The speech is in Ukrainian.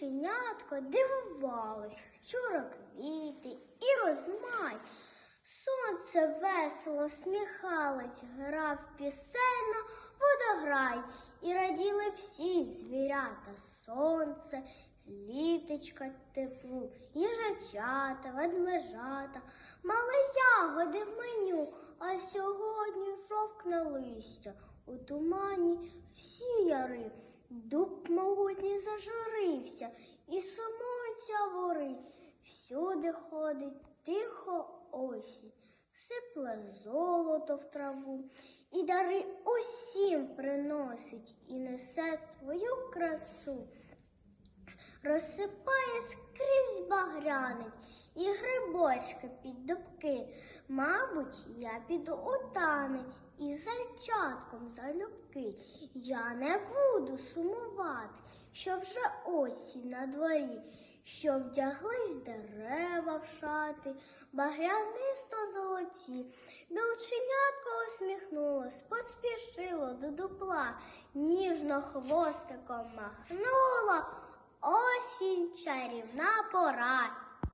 білченятко дивувалось вчора квіти і розмай. Сонце весело сміхалось, грав пісенно водограй, і раділи всі звірята, сонце, літочка теплу, їжачата, ведмежата, мали ягоди в меню, а сьогодні жовкне листя. У тумані всі зажурився, і сумуються вори. Всюди ходить тихо осінь, сипле золото в траву, і дари усім приносить і несе свою красу. Розсипає скрізь багрянить і грибочки під дубки. Мабуть, я піду у танець із зайчатком залюбки. Я не буду сумувати, що вже осінь на дворі, що вдяглись дерева в шати, багрянисто золоті. Білченятко усміхнулось, поспішило до дупла, ніжно хвостиком махнуло. Осінь чарівна пора.